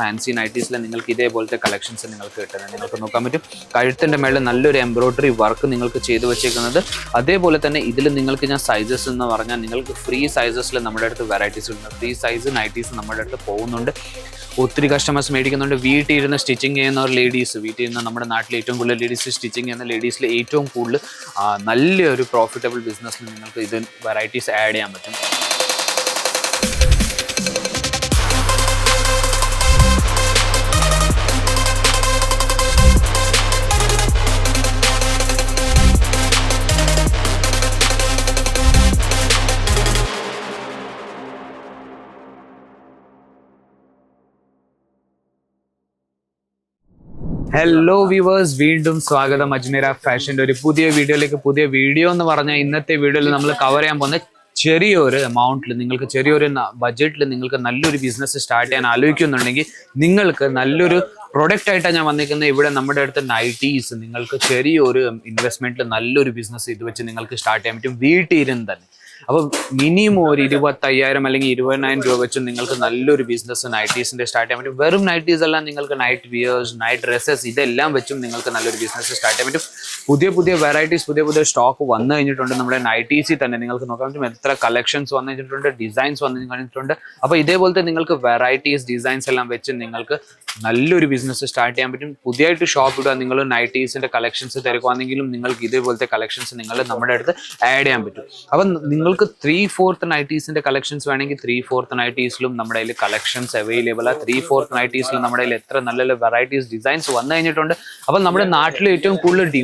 Fancy നൈറ്റീസിൽ നിങ്ങൾക്ക് ഇതേപോലത്തെ collections നിങ്ങൾക്ക് കിട്ടുന്നത്. നിങ്ങൾക്ക് നോക്കാൻ പറ്റും. കഴുത്തിന്റെ മേളിൽ നല്ലൊരു എംബ്രോയിഡറി വർക്ക് നിങ്ങൾക്ക് ചെയ്തു വെച്ചേക്കുന്നത്. അതേപോലെ തന്നെ ഇതിൽ നിങ്ങൾക്ക് ഞാൻ സൈസസ് എന്ന് പറഞ്ഞാൽ നിങ്ങൾക്ക് ഫ്രീ സൈസസിൽ നമ്മുടെ അടുത്ത് വെറൈറ്റീസ് ഉണ്ട്. ഫ്രീ സൈസ് നൈറ്റീസ് നമ്മുടെ അടുത്ത് പോകുന്നുണ്ട്. ഒത്തിരി കസ്റ്റമേഴ്സ് മേടിക്കുന്നുണ്ട്. വീട്ടിൽ ഇരുന്ന് സ്റ്റിച്ചിങ് ചെയ്യുന്ന ലേഡീസ് വീട്ടിൽ ഇരുന്ന് നമ്മുടെ നാട്ടിൽ ഏറ്റവും കൂടുതൽ ലേഡീസ് സ്റ്റിച്ചിങ് ചെയ്യുന്ന ലേഡീസിൽ ഏറ്റവും കൂടുതൽ നല്ലൊരു പ്രോഫിറ്റബിൾ ബിസിനസ്സിൽ നിങ്ങൾക്ക് ഇത് വെറൈറ്റീസ് ആഡ് ചെയ്യാൻ പറ്റും. ഹലോ വ്യൂവേഴ്സ് വീണ്ടും സ്വാഗതം. അജ്മീര ഫാഷന്റെ ഒരു പുതിയ വീഡിയോയിലേക്ക് പുതിയ വീഡിയോ എന്ന് പറഞ്ഞാൽ ഇന്നത്തെ വീഡിയോയിൽ നമ്മൾ കവർ ചെയ്യാൻ പോകുന്ന ചെറിയൊരു എമൗണ്ടിൽ നിങ്ങൾക്ക് ചെറിയൊരു ബഡ്ജറ്റിൽ നിങ്ങൾക്ക് നല്ലൊരു ബിസിനസ് സ്റ്റാർട്ട് ചെയ്യാൻ ആലോചിക്കുന്നുണ്ടെങ്കിൽ നിങ്ങൾക്ക് നല്ലൊരു പ്രൊഡക്റ്റ് ആയിട്ടാണ് ഞാൻ വന്നിരിക്കുന്നത്. ഇവിടെ നമ്മുടെ അടുത്ത് നൈറ്റീസ് നിങ്ങൾക്ക് ചെറിയൊരു ഇൻവെസ്റ്റ്മെന്റിൽ നല്ലൊരു ബിസിനസ് ഇത് വെച്ച് നിങ്ങൾക്ക് സ്റ്റാർട്ട് ചെയ്യാൻ പറ്റും. വീട്ടിൽ ഇരുന്ന് തന്നെ. അപ്പോൾ മിനിമം ഒരു ഇരുപത്തയ്യായിരം അല്ലെങ്കിൽ ഇരുപതിനായിരം രൂപ വെച്ച് നിങ്ങൾക്ക് നല്ലൊരു ബിസിനസ് നൈറ്റീസിന്റെ സ്റ്റാർട്ട് ചെയ്യാൻ പറ്റും. വെറും നൈറ്റീസ് എല്ലാം നിങ്ങൾക്ക് നൈറ്റ് വിയേഴ്സ് നൈറ്റ് ഡ്രസ്സസ് ഇതെല്ലാം വെച്ചും നിങ്ങൾക്ക് നല്ലൊരു ബിസിനസ് സ്റ്റാർട്ട് ചെയ്യാൻ പറ്റും. പുതിയ പുതിയ വെറൈറ്റീസ് പുതിയ പുതിയ സ്റ്റോക്ക് വന്നു കഴിഞ്ഞിട്ടുണ്ട്. നമ്മുടെ നൈറ്റീസിൽ തന്നെ നിങ്ങൾക്ക് നോക്കാൻ പറ്റും. എത്ര കളക്ഷൻസ് വന്നു കഴിഞ്ഞിട്ടുണ്ട് ഡിസൈൻസ് വന്നു കഴിഞ്ഞിട്ടുണ്ട്. അപ്പോൾ ഇതേപോലത്തെ നിങ്ങൾക്ക് വെറൈറ്റീസ് ഡിസൈൻസ് എല്ലാം വെച്ച് നിങ്ങൾക്ക് നല്ലൊരു ബിസിനസ് സ്റ്റാർട്ട് ചെയ്യാൻ പറ്റും. പുതിയതായിട്ട് ഷോപ്പ് ഇടുക നിങ്ങൾ നൈറ്റീസിന്റെ കളക്ഷൻസ് തിരക്കുവാണെങ്കിലും നിങ്ങൾക്ക് ഇതേപോലത്തെ കളക്ഷൻസ് നിങ്ങൾ നമ്മുടെ അടുത്ത് ആഡ് ചെയ്യാൻ പറ്റും. അപ്പം നിങ്ങൾക്ക് ത്രീ ഫോർത്ത് നൈറ്റീസിന്റെ കളക്ഷൻസ് വേണമെങ്കിൽ ത്രീ ഫോർത്ത് നൈറ്റീസിലും നമ്മുടെ കയ്യിൽ കളക്ഷൻസ് അവൈലബിൾ ആ. ത്രീ ഫോർത്ത് നൈറ്റീസിലും നമ്മുടെ കയ്യിൽ എത്ര നല്ല നല്ല വെറൈറ്റീസ് ഡിസൈൻസ് വന്നു കഴിഞ്ഞിട്ടുണ്ട്. അപ്പം നമ്മുടെ നാട്ടിൽ ഏറ്റവും കൂടുതൽ ഡി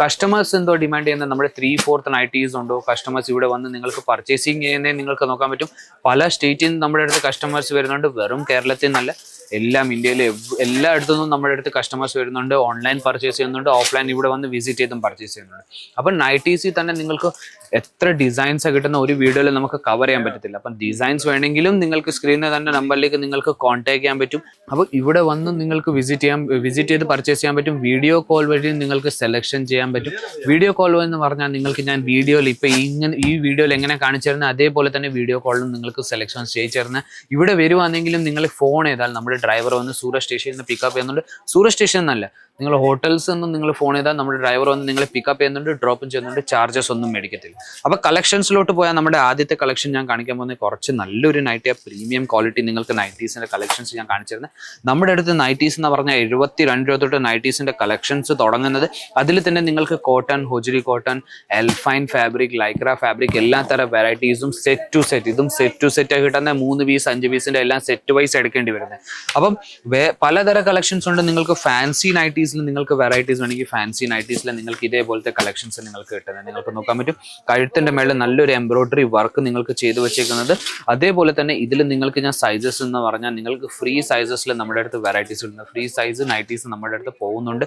കസ്റ്റമേഴ്സ് എന്തോ ഡിമാൻഡ് ചെയ്യുന്നത് നമ്മുടെ ത്രീ ഫോർത്ത് നൈറ്റീസ് ഉണ്ടോ? കസ്റ്റമേഴ്സ് ഇവിടെ വന്ന് നിങ്ങൾക്ക് പർച്ചേസിങ് ചെയ്യുന്നതിന് നിങ്ങൾക്ക് നോക്കാൻ പറ്റും. പല സ്റ്റേറ്റിൽ നിന്ന് നമ്മുടെ അടുത്ത് കസ്റ്റമേഴ്സ് വരുന്നുണ്ട്. വെറും കേരളത്തിൽ നിന്നല്ല. എല്ലാം ഇന്ത്യയിലെ എല്ലായിടത്തു നിന്നും നമ്മുടെ അടുത്ത് കസ്റ്റമേഴ്സ് വരുന്നുണ്ട് ഓൺലൈൻ പർച്ചേസ് ചെയ്യുന്നുണ്ട് ഓഫ്ലൈൻ ഇവിടെ വന്ന് വിസിറ്റ് ചെയ്തും പർച്ചേസ് ചെയ്യുന്നുണ്ട്. അപ്പം നൈറ്റീസിൽ തന്നെ നിങ്ങൾക്ക് എത്ര ഡിസൈൻസ് കിട്ടുന്ന ഒരു വീഡിയോയിൽ നമുക്ക് കവർ ചെയ്യാൻ പറ്റത്തില്ല. അപ്പം ഡിസൈൻസ് വേണമെങ്കിലും നിങ്ങൾക്ക് സ്ക്രീനിൽ തന്നെ നമ്പറിലേക്ക് നിങ്ങൾക്ക് കോൺടാക്ട് ചെയ്യാൻ പറ്റും. അപ്പോൾ ഇവിടെ വന്ന് നിങ്ങൾക്ക് വിസിറ്റ് ചെയ്യാൻ വിസിറ്റ് ചെയ്ത് പർച്ചേസ് ചെയ്യാൻ പറ്റും. വീഡിയോ കോൾ വഴി നിങ്ങൾക്ക് സെലക്ഷൻ ചെയ്യാൻ പറ്റും. വീഡിയോ കോൾ എന്ന് പറഞ്ഞാൽ നിങ്ങൾക്ക് ഞാൻ വീഡിയോയിൽ ഇപ്പോൾ ഇങ്ങനെ ഈ വീഡിയോയിൽ എങ്ങനെ കാണിച്ചു തരുന്നത്? അതേപോലെ തന്നെ വീഡിയോ കോളിലും നിങ്ങൾക്ക് സെലക്ഷൻ ചെയ്തു തരുന്നത് ഇവിടെ വരുവാണെങ്കിലും നിങ്ങൾ ഫോൺ ചെയ്താൽ നമ്മുടെ ഡ്രൈവർ വന്ന് സൂര സ്റ്റേഷനിൽ നിന്ന് പിക്കപ്പ് ചെയ്യുന്നുണ്ട്. സൂര സ്റ്റേഷൻ എന്നല്ല നിങ്ങൾ ഹോട്ടൽസ് നിന്നും നിങ്ങൾ ഫോൺ ചെയ്താൽ നമ്മുടെ ഡ്രൈവർ വന്ന് നിങ്ങളെ പിക്കപ്പ് ചെയ്യുന്നുണ്ട് ഡ്രോപ്പും ചെയ്യുന്നുണ്ട് ചാർജസ് ഒന്നും മേടിക്കത്തില്ല. അപ്പോൾ കളക്ഷൻസിലോട്ട് പോയാൽ നമ്മുടെ ആദ്യത്തെ കളക്ഷൻ ഞാൻ കാണിക്കാൻ പോകുന്നത് കുറച്ച് നല്ലൊരു നൈറ്റി പ്രീമിയം ക്വാളിറ്റി നിങ്ങൾക്ക് നൈറ്റീസിന്റെ കളക്ഷൻസ് ഞാൻ കാണിച്ചിരുന്നത്. നമ്മുടെ അടുത്ത് നൈറ്റീസ് എന്ന് പറഞ്ഞാൽ എഴുപത്തി രണ്ട് രൂപ തൊട്ട് നൈറ്റീസിന്റെ കളക്ഷൻസ് തുടങ്ങുന്നത്. അതിൽ തന്നെ നിങ്ങൾക്ക് കോട്ടൺ ഹുജരി കോട്ടൺ എൽഫൈൻ ഫാബ്രിക് ലൈക്ര ഫാബ്രിക് എല്ലാ തരം വെറൈറ്റീസും സെറ്റ് ടു സെറ്റ് ഇതും സെറ്റ് ടു സെറ്റ് കിട്ടുന്ന മൂന്ന് പീസ് അഞ്ച് പീസിന്റെ എല്ലാം സെറ്റ് വൈസ് എടുക്കേണ്ടി വരുന്നത്. അപ്പം പലതര കളക്ഷൻസ് ഉണ്ട്. നിങ്ങൾക്ക് ഫാൻസി നൈറ്റീസിൽ നിങ്ങൾക്ക് വെറൈറ്റീസ് വേണമെങ്കിൽ ഫാൻസി നൈറ്റീസിൽ നിങ്ങൾക്ക് ഇതേപോലത്തെ കളക്ഷൻസ് നിങ്ങൾക്ക് കിട്ടുന്നത്. നിങ്ങൾക്ക് നോക്കാൻ പറ്റും. കഴുത്തിന്റെ മേളിൽ നല്ലൊരു എംബ്രോയിഡറി വർക്ക് നിങ്ങൾക്ക് ചെയ്തു വെച്ചേക്കുന്നത്. അതേപോലെ തന്നെ ഇതിൽ നിങ്ങൾക്ക് ഞാൻ സൈസസ് എന്ന് പറഞ്ഞാൽ നിങ്ങൾക്ക് ഫ്രീ സൈസസിൽ നമ്മുടെ അടുത്ത് വെറൈറ്റീസ് ഉണ്ട്. ഫ്രീ സൈസ് നൈറ്റീസ് നമ്മുടെ അടുത്ത് പോകുന്നുണ്ട്.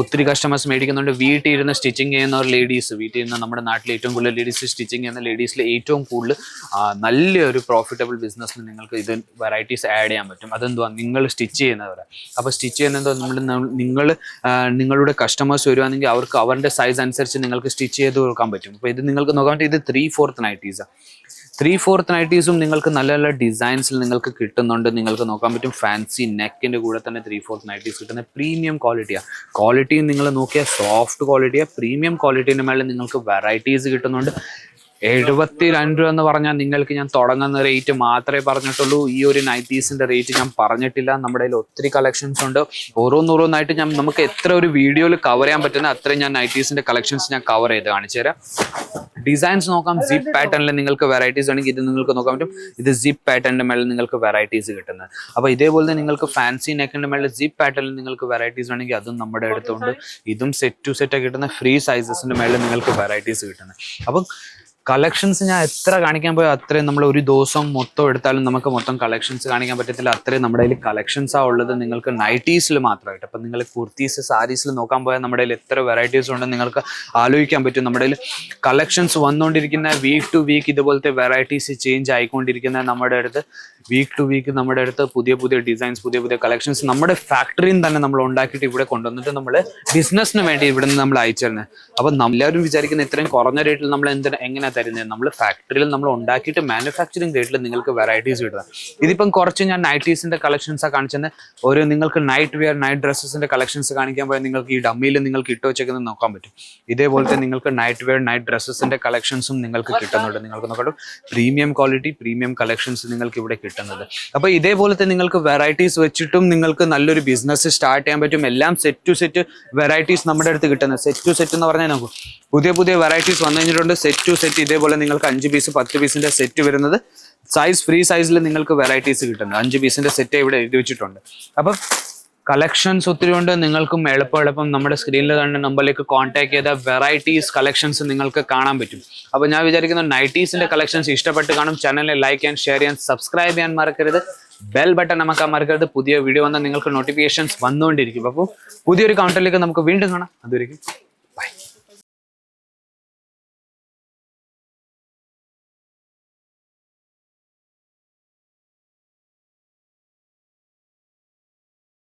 ഒത്തിരി കസ്റ്റമേഴ്സ് മേടിക്കുന്നുണ്ട്. വീട്ടിൽ ഇരുന്ന് സ്റ്റിച്ചിങ് ചെയ്യുന്ന ഒരു ലേഡീസ് വീട്ടിൽ ഇരുന്ന് നമ്മുടെ നാട്ടിൽ ഏറ്റവും കൂടുതൽ ലേഡീസ് സ്റ്റിച്ചിങ് ചെയ്യുന്ന ലേഡീസിൽ ഏറ്റവും കൂടുതൽ നല്ലൊരു പ്രോഫിറ്റബിൾ ബിസിനസ്സിൽ നിങ്ങൾക്ക് ഇത് വെറൈറ്റീസ് ആഡ് ചെയ്യാൻ പറ്റും. അതെന്തുവാ? നിങ്ങൾ സ്റ്റിച്ച് ചെയ്യുന്നവരെ. അപ്പോൾ സ്റ്റിച്ച് ചെയ്യുന്നത് നമ്മൾ നിങ്ങൾ നിങ്ങളുടെ കസ്റ്റമേഴ്സ് വരുവാണെങ്കിൽ അവർക്ക് അവരുടെ സൈസ് അനുസരിച്ച് നിങ്ങൾക്ക് സ്റ്റിച്ച് ചെയ്ത് കൊടുക്കാൻ പറ്റും. അപ്പോൾ ഇത് നിങ്ങൾക്ക് നോക്കാൻ പറ്റും ഇത് ത്രീ ഫോർത്ത് നൈറ്റീസാണ് ത്രീ ഫോർത്ത് നൈറ്റീസും നിങ്ങൾക്ക് നല്ല നല്ല ഡിസൈൻസിൽ നിങ്ങൾക്ക് കിട്ടുന്നുണ്ട്. നിങ്ങൾക്ക് നോക്കാൻ പറ്റും ഫാൻസി നെക്കിന്റെ കൂടെ തന്നെ ത്രീ ഫോർത്ത് നൈറ്റീസ് കിട്ടുന്ന പ്രീമിയം ക്വാളിറ്റിയാണ് ക്വാളിറ്റിയും നിങ്ങൾ നോക്കിയാൽ സോഫ്റ്റ് ക്വാളിറ്റിയാണ് പ്രീമിയം ക്വാളിറ്റീന്റെ മേലെ നിങ്ങൾക്ക് വെറൈറ്റീസ് കിട്ടുന്നുണ്ട്. എഴുപത്തി രണ്ട് രൂപ എന്ന് പറഞ്ഞാൽ നിങ്ങൾക്ക് ഞാൻ തുടങ്ങുന്ന റേറ്റ് മാത്രമേ പറഞ്ഞിട്ടുള്ളൂ. ഈ ഒരു നൈറ്റീസിന്റെ റേറ്റ് ഞാൻ പറഞ്ഞിട്ടില്ല. നമ്മുടെ കയ്യിൽ ഒത്തിരി കളക്ഷൻസ് ഉണ്ട്. ഓരോന്നോരോന്നായിട്ട് ഞാൻ നമുക്ക് എത്ര ഒരു വീഡിയോയിൽ കവർ ചെയ്യാൻ പറ്റുന്ന അത്രയും ഞാൻ നൈറ്റീസിന്റെ കളക്ഷൻസ് ഞാൻ കവർ ചെയ്ത് കാണിച്ചു തരാം. ഡിസൈൻസ് നോക്കാം. സിപ്പ് പാറ്റേണിൽ നിങ്ങൾക്ക് വെറൈറ്റീസ് ആണെങ്കിൽ ഇത് നിങ്ങൾക്ക് നോക്കാൻ പറ്റും. ഇത് സിപ്പ് പാറ്റേണിന്റെ മേളിൽ നിങ്ങൾക്ക് വെറൈറ്റീസ് കിട്ടുന്നത്. അപ്പോൾ ഇതേപോലെ തന്നെ നിങ്ങൾക്ക് ഫാൻസി നെക്കിന്റെ മേളിൽ സിപ്പ് പാറ്റേണിൽ നിങ്ങൾക്ക് വെറൈറ്റീസ് ആണെങ്കിൽ അതും നമ്മുടെ അടുത്തുണ്ട്. ഇതും സെറ്റ് ടു സെറ്റ് കിട്ടുന്ന ഫ്രീ സൈസസിന്റെ മേളിൽ നിങ്ങൾക്ക് വെറൈറ്റീസ് കിട്ടുന്നത്. അപ്പം കളക്ഷൻസ് ഞാൻ എത്ര കാണിക്കാൻ പോയാൽ അത്രയും നമ്മൾ ഒരു ദിവസം മൊത്തം എടുത്താലും നമുക്ക് മൊത്തം കളക്ഷൻസ് കാണിക്കാൻ പറ്റത്തില്ല. അത്രയും നമ്മുടെ കയ്യിൽ ആ ഉള്ളത് നിങ്ങൾക്ക് നൈറ്റീസിൽ മാത്രമായിട്ട്. അപ്പം നിങ്ങൾ കുർത്തീസ് സാരീസിൽ നോക്കാൻ പോയാൽ നമ്മുടെ കയ്യിൽ എത്ര വെറൈറ്റീസ് ഉണ്ടെന്ന് നിങ്ങൾക്ക് ആലോചിക്കാൻ പറ്റും. നമ്മുടെ കയ്യിൽ കളക്ഷൻസ് വന്നുകൊണ്ടിരിക്കുന്ന വീക്ക് ടു വീക്ക് ഇതുപോലത്തെ വെറൈറ്റീസ് ചേഞ്ച് ആയിക്കൊണ്ടിരിക്കുന്ന നമ്മുടെ അടുത്ത് വീക്ക് ടു വീക്ക് നമ്മുടെ അടുത്ത് പുതിയ പുതിയ ഡിസൈൻസ് പുതിയ പുതിയ കളക്ഷൻസ് നമ്മുടെ ഫാക്ടറിയിൽ തന്നെ നമ്മൾ ഉണ്ടാക്കിയിട്ട് ഇവിടെ കൊണ്ടുവന്നിട്ട് നമ്മൾ ബിസിനസ്സിന് വേണ്ടി ഇവിടെ നിന്ന് നമ്മൾ അയച്ചു തരുന്നത് അപ്പം എല്ലാവരും വിചാരിക്കുന്ന ഇത്രയും കുറഞ്ഞ റേറ്റിൽ നമ്മൾ എന്തിനാ എങ്ങനെയാണ് തരുന്നത് നമ്മൾ ഫാക്ടറിയിൽ നമ്മൾ ഉണ്ടാക്കിയിട്ട് മാനുഫാക്ചറിങ് റേറ്റിൽ നിങ്ങൾക്ക് വെറൈറ്റീസ് കിട്ടുക ഇതിപ്പം കുറച്ച് ഞാൻ നൈറ്റീസിന്റെ കളക്ഷൻസാണ് കാണിച്ചത് ഒരു നിങ്ങൾക്ക് നൈറ്റ് വെയർ നൈറ്റ് ഡ്രസ്സസിന്റെ കളക്ഷൻസ് കാണിക്കാൻ പോയാൽ നിങ്ങൾക്ക് ഈ ഡമ്മിയിൽ നിങ്ങൾക്ക് ഇട്ട് വെച്ചേക്കുന്നത് നോക്കാൻ പറ്റും. ഇതേപോലത്തെ നിങ്ങൾക്ക് നൈറ്റ് വെയർ നൈറ്റ് ഡ്രസ്സസിന്റെ കളക്ഷൻസും നിങ്ങൾക്ക് കിട്ടുന്നുണ്ട്. നിങ്ങൾക്ക് നോക്കട്ടെ. പ്രീമിയം ക്വാളിറ്റി പ്രീമിയം കളക്ഷൻസ് നിങ്ങൾക്ക് ഇവിടെ കിട്ടുന്നത് അപ്പോൾ ഇതേപോലത്തെ നിങ്ങൾക്ക് വെറൈറ്റീസ് വെച്ചിട്ടും നിങ്ങൾക്ക് നല്ലൊരു ബിസിനസ് സ്റ്റാർട്ട് ചെയ്യാൻ പറ്റും. എല്ലാം സെറ്റ് ടു സെറ്റ് വെറൈറ്റീസ് നമ്മുടെ അടുത്ത് കിട്ടുന്നത്. സെറ്റ് ടു സെറ്റ് എന്ന് പറഞ്ഞാൽ നമുക്ക് പുതിയ പുതിയ വെറൈറ്റീസ് വന്നു കഴിഞ്ഞിട്ടുണ്ട്. സെറ്റ് ടു സെറ്റ് ഇതേപോലെ നിങ്ങൾക്ക് അഞ്ച് പീസ് പത്ത് പീസിന്റെ സെറ്റ് വരുന്നത് സൈസ് ഫ്രീ സൈസിൽ നിങ്ങൾക്ക് വെറൈറ്റീസ് കിട്ടുന്നത് അഞ്ച് പീസിന്റെ സെറ്റ് ഇവിടെ എഴുതി വെച്ചിട്ടുണ്ട്. അപ്പം കളക്ഷൻസ് ഒത്തിരി ഉണ്ട്. നിങ്ങൾക്കും എളുപ്പം എളുപ്പം നമ്മുടെ സ്ക്രീനിൽ കണ്ട നമ്പറിലേക്ക് കോൺടാക്ട് ചെയ്ത വെറൈറ്റീസ് കളക്ഷൻസ് നിങ്ങൾക്ക് കാണാൻ പറ്റും. അപ്പോൾ ഞാൻ വിചാരിക്കുന്നു നൈറ്റീസിന്റെ കളക്ഷൻസ് ഇഷ്ടപ്പെട്ട് കാണും. ചാനലിനെ ലൈക്ക് ആൻഡ് ഷെയർ ചെയ്യാൻ സബ്സ്ക്രൈബ് ചെയ്യാൻ മറക്കരുത്. ബെൽ ബട്ടൺ നമുക്ക് മറക്കരുത്. പുതിയ വീഡിയോ വന്നാൽ നിങ്ങൾക്ക് നോട്ടിഫിക്കേഷൻസ് വന്നുകൊണ്ടിരിക്കും. അപ്പോൾ പുതിയൊരു കൗണ്ടറിലേക്ക് നമുക്ക് വീണ്ടും കാണാം. അതുവരെയും